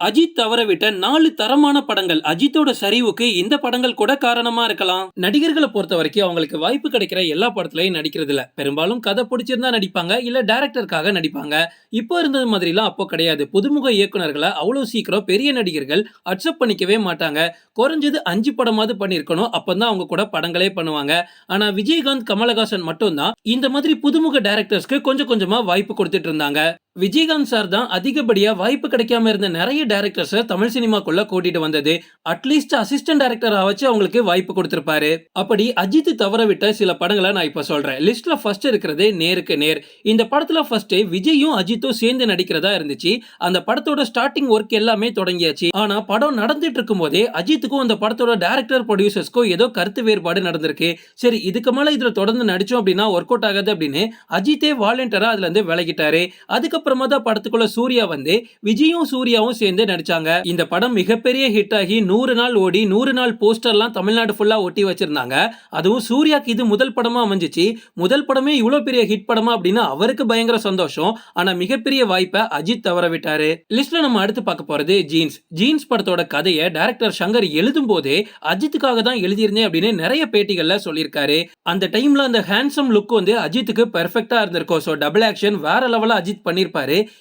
அஜித் தவறவிட்ட நாலு தரமான படங்கள் அஜித்தோட சரிவுக்கு இந்த படங்கள் கூட காரணமா இருக்கலாம். நடிகர்களை பொறுத்த வரைக்கும் அவங்களுக்கு வாய்ப்பு கிடைக்கிற எல்லா படத்துலயும் நடிக்கிறது இல்ல. பெரும்பாலும் கதை பிடிச்சிருந்தா நடிப்பாங்க இல்ல டேரக்டருக்காக நடிப்பாங்க. இப்போ இருந்தது மாதிரிலாம் அப்போ கிடையாது. புதுமுக இயக்குனர்களை அவ்வளவு சீக்கிரம் பெரிய நடிகர்கள் அக்செப்ட் பண்ணிக்கவே மாட்டாங்க. குறைஞ்சது அஞ்சு படமாவது பண்ணியிருக்கணும் அப்பதான் அவங்க கூட படங்களே பண்ணுவாங்க. ஆனா விஜயகாந்த் கமலஹாசன் மட்டும்தான் இந்த மாதிரி புதுமுக டேரக்டர்ஸ்க்கு கொஞ்சம் கொஞ்சமா வாய்ப்பு கொடுத்துட்டு இருந்தாங்க. விஜயகாந்த் சார் தான் அதிகப்படியாக வாய்ப்பு கிடைக்காம இருந்த நிறைய டேரக்டர்ஸை தமிழ் சினிமாக்குள்ள கூட்டிட்டு வந்தது. அட்லீஸ்ட் அசிஸ்டன்ட் டேரக்டராக வச்சு அவங்களுக்கு வாய்ப்பு கொடுத்துருப்பாரு. அப்படி அஜித் தவற விட்ட சில படங்களை நான் இப்போ சொல்கிறேன் லிஸ்ட்டில் ஃபர்ஸ்ட் இருக்கிறது நேருக்கு நேர். இந்த படத்தில் ஃபர்ஸ்ட்டு விஜயும் அஜித்தும் சேர்ந்து நடிக்கிறதா இருந்துச்சு. அந்த படத்தோட ஸ்டார்டிங் ஒர்க் எல்லாமே தொடங்கியாச்சு. ஆனால் படம் நடந்துட்டு இருக்கும் போதே அஜித்துக்கும் அந்த படத்தோட டேரக்டர் ப்ரொடியூசர்ஸ்க்கும் ஏதோ கருத்து வேறுபாடு நடந்திருக்கு. சரி இதுக்கு மேலே இதில் தொடர்ந்து நடிச்சோம் அப்படின்னா ஒர்க் அவுட் ஆகாது அப்படின்னு அஜித்தே வாலண்டியராக அதுலேருந்து விலகிட்டாரு. அதுக்கப்புறம் தான் படத்துக்குள்ள சூர்யா வந்து விஜயும் சூர்யாவும் சேர்ந்து நடிச்சாங்க. இந்த படம் மிகப்பெரிய ஹிட் ஆகி நூறு நாள் ஓடி நூறு நாள் போஸ்டர்லாம் தமிழ்நாடு ஃபுல்லா ஒட்டி வச்சிருந்தாங்க. அதுவும் சூர்யாக்கு இது முதல் படமா அமைஞ்சிச்சு. முதல் படமே இவ்வளவு பெரிய ஹிட் படமா அப்படின்னு அவருக்கு பயங்கர சந்தோஷம். ஆனா மிகப்பெரிய வாய்ப்பை அஜித் தவற விட்டாரு. லிஸ்ட்ல நம்ம அடுத்து பார்க்க போறது ஜீன்ஸ் ஜீன்ஸ் படத்தோட கதையை டைரக்டர் சங்கர் எழுதும் போதே அஜித்துக்காக தான் எழுதியிருந்தேன் அப்படின்னு நிறைய பேட்டிகள்ல சொல்லியிருக்காரு. அந்த டைம்ல அந்த ஹேண்ட்ஸம் லுக் வந்து அஜித்துக்கு பெர்ஃபெக்டா இருந்திருக்கும். ஸோ டபுள் ஆக்ஷன் வேற லெவலா அஜித் பண்ணிருப்பாரு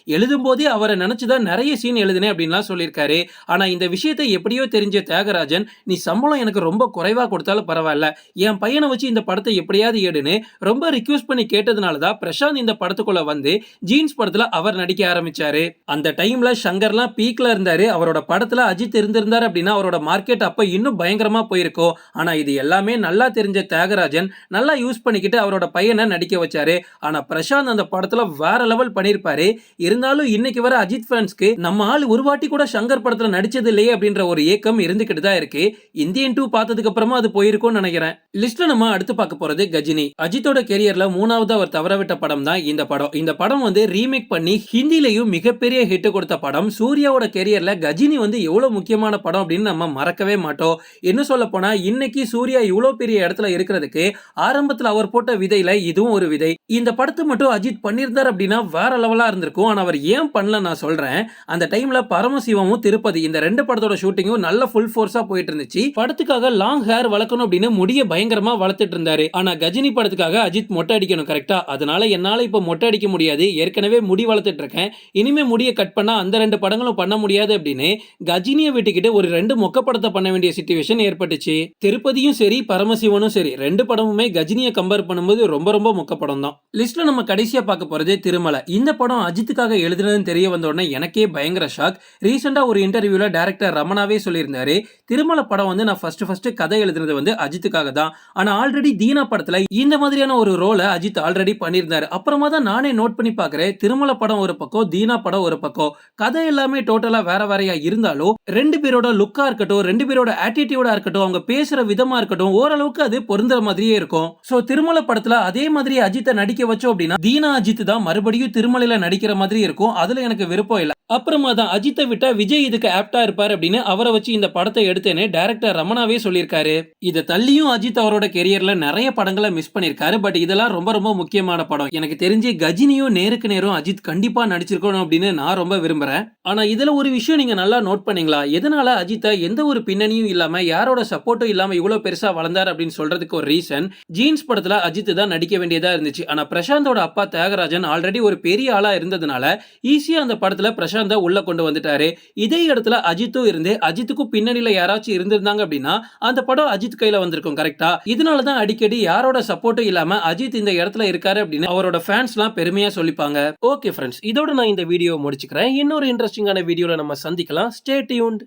எழுதும் போதே அவரை நினைச்சுதான் நிறைய சீன் எழுதினேன் அப்படின்லாம் சொல்லியிருக்காரு. ஆனா இந்த விஷயத்தை எப்படியோ தெரிஞ்ச தியாகராஜன் நீ சம்பளம் எனக்கு ரொம்ப குறைவா கொடுத்தாலும் பரவாயில்ல. என் பையனை வச்சு இந்த படத்தை எப்படியாவது ஏடுன்னு ரொம்ப ரிக்வஸ்ட் பண்ணி கேட்டதுனால தான் பிரசாந்த் இந்த படத்துக்குள்ள வந்து ஜீன்ஸ் படத்துல அவர் நடிக்க ஆரம்பிச்சாரு. அந்த டைம்ல சங்கர்லாம் பீக்ல இருந்தாரு. அவரோட படத்துல அஜித் இருந்திருந்தார் அப்படின்னா அவரோட மார்க்கெட் அப்ப இன்னும் பயங்கரமா போயிருக்கும். ஆனா இது எல்லாமே நல்லா தெரிஞ்ச தியாகராஜன் நல்லா யூஸ் பண்ணிக்கிட்டு அவரோட பையனை நடிக்க வச்சாரு. ஆனா பிரசாந்த் அந்த படத்துல வேற லெவல் பண்ணியிருப்பாரு. இருந்தாலும் இன்னைக்கு வர அஜித் ஃபேன்ஸ்க்கு நம்ம ஆள் ஒரு வாட்டி கூட சங்கர் படத்துல நடிச்சது இல்லையே அப்படின்ற ஒரு ஏக்கம் இருந்துகிட்டு தான் இருக்கு. இந்தியன் டூ பார்த்ததுக்கு அப்புறமா அது போயிருக்கும்னு நினைக்கிறேன். லிஸ்ட்ல நம்ம அடுத்து பார்க்க போறது கஜினி. அஜித்தோட கெரியர்ல மூணாவது அவர் தவறவிட்ட படம் தான் இந்த படம். இந்த படம் வந்து ரீமேக் பண்ணி ஹிந்திலையும் மிகப்பெரிய ஹிட் கொடுத்த படம். சூர்யாவோட கெரியர்ல கஜினி வந்து எவ்வளவு முக்கியமான படம் அப்படின்னு நம்ம மறக்கவே மாட்டோம். என்ன சொல்ல போனா இன்னைக்கு சூர்யா இவ்வளவு பெரிய இடத்துல இருக்கிறதுக்கு ஆரம்பத்துல அவர் போட்ட விதையில இதுவும் ஒரு விதை. இந்த படத்தை மட்டும் அஜித் பண்ணியிருந்தார் அப்படின்னா வேற லெவலா இருந்திருக்கும். ஆனால் அவர் ஏன் பண்ணல நான் சொல்றேன். அந்த டைம்ல பரமசிவமும் திருப்பதி இந்த ரெண்டு படத்தோட ஷூட்டிங்கும் நல்ல ஃபுல் ஃபோர்ஸா போயிட்டு இருந்துச்சு படத்துக்காக லாங் ஹேர் வளர்க்கணும் அப்படின்னு முடிய பயங்கரமாக வளர்த்துட்டு இருந்தாரு. ஆனா கஜினி படத்துக்காக அஜித் மொட்டை அடிக்கணும் கரெக்டா அதனால என்னால இப்ப மொட்டை அடிக்க முடியாது. ஏற்கனவே முடி வளர்த்துட்டு இருக்கேன். இனிமே முடியை கட் பண்ணா அந்த ரெண்டு படங்களும் பண்ண முடியாது அப்படின்னு கஜினியை விட்டுக்கிட்டு ஒரு ரெண்டு மொக்க படத்தை பண்ண வேண்டிய சுச்சுவேஷன் ஏற்பட்டுச்சு. திருப்பதியும் சரி பரமசிவனும் சரி ரெண்டு படமுமே கஜினியை கம்பேர் பண்ணும்போது ரொம்ப ரொம்ப மொக்க படம் தான் லிஸ்ட்ல நம்ம கடைசியா பார்க்க போகிறது திருமலை. இந்த படம் அஜித்துக்காக எழுதுனதுன்னு தெரிய வந்த உடனே எனக்கே பயங்கர ஷாக் ரீசெண்டாக ஒரு இன்டர்வியூல டேரக்டர் ரமணாவே சொல்லியிருந்தாரு திருமலை படம் வந்து நான் ஃபர்ஸ்ட் ஃபர்ஸ்ட் கதை எழுதுனது வந்து அஜித்துக்காக தான். ஆனா ஆல்ரெடி தீனா படத்துல இந்த மாதிரியான ஒரு ரோலை அஜித் ஆல்ரெடி பண்ணியிருந்தாரு. அப்புறமா தான் நானே நோட் பண்ணி பார்க்குறேன் திருமலை படம் ஒரு பக்கம் தீனா படம் ஒரு பக்கம். கதை எல்லாமே டோட்டலா வேற வேறையா இருந்தாலும் ரெண்டு பேரோட லுக்கா இருக்கட்டும் ரெண்டு பேரோட ஆட்டிடியூடா இருக்கட்டும் அவங்க பேசுற விதமா இருக்கட்டும் ஓரளவுக்கு அது பொருந்துற மாதிரியே இருக்கும். ஸோ திருமலை படத்துல அதே மாதிரி அஜித்தை நடிக்க வச்சோம் அப்படின்னா தீனா அஜித் தான் மறுபடியும் திருமலையில் நடிக்கிற மாதிரி இருக்கும். அதுல எனக்கு விருப்பம் இல்லை. அப்புறமா தான் அஜித்தை விட்டா விஜய் இதுக்கு ஆப்டா இருப்பார் அப்படின்னு அவரை வச்சு இந்த படத்தை எடுத்தேன்னு டேரக்டர் ரமணாவே சொல்லியிருக்காரு. இதை தள்ளியும் அஜித் அவரோட கெரியர்ல நிறைய படங்களை மிஸ் பண்ணியிருக்காரு. பட் இதெல்லாம் ரொம்ப ரொம்ப முக்கியமான படம். எனக்கு தெரிஞ்சு கஜினியும் நேருக்கு நேரும் அஜித் கண்டிப்பா நடிச்சிருக்கணும் அப்படின்னு நான் ரொம்ப விரும்புறேன். ஆனால் இதில் ஒரு விஷயம் நீங்கள் நல்லா நோட் பண்ணீங்களா? எதனால் அஜித்தை எந்த ஒரு பின்னணியும் இல்லாமல் யாரோட சப்போர்ட்டும் இல்லாமல் இவ்வளோ பெருசாக வளர்ந்தார் அப்படின்னு சொல்கிறதுக்கு ஒரு ரீசன் ஜீன்ஸ் படத்தில் அஜித் தான் நடிக்க வேண்டியதாக இருந்துச்சு. ஆனால் பிரசாந்தோட அப்பா தியாகராஜன் ஆல்ரெடி ஒரு பெரிய ஆளாக இருந்ததுனால ஈஸியாக அந்த படத்தில் பிரசாந்தை உள்ளே கொண்டு வந்துட்டாரு. இதே இடத்துல அஜித்தும் இருந்து அஜித்துக்கும் பின்னணியில் யாராச்சும் இருந்திருந்தாங்க அப்படின்னா அந்த படம் அஜித் கையில் வந்திருக்கும் கரெக்டாக இதனால தான் அடிக்கடி யாரோட சப்போர்ட்டும் இல்லாமல் அஜித் இந்த இடத்துல இருக்காரு அப்படின்னு அவரோட ஃபேன்ஸ்லாம் பெருமையாக சொல்லிப்பாங்க. ஓகே ஃப்ரெண்ட்ஸ் இதோட நான் இந்த வீடியோ முடிச்சுக்கிறேன். இன்னொரு இன்ட்ரெஸ்டிங்கான வீடியோவில் நம்ம சந்திக்கலாம். Stay tuned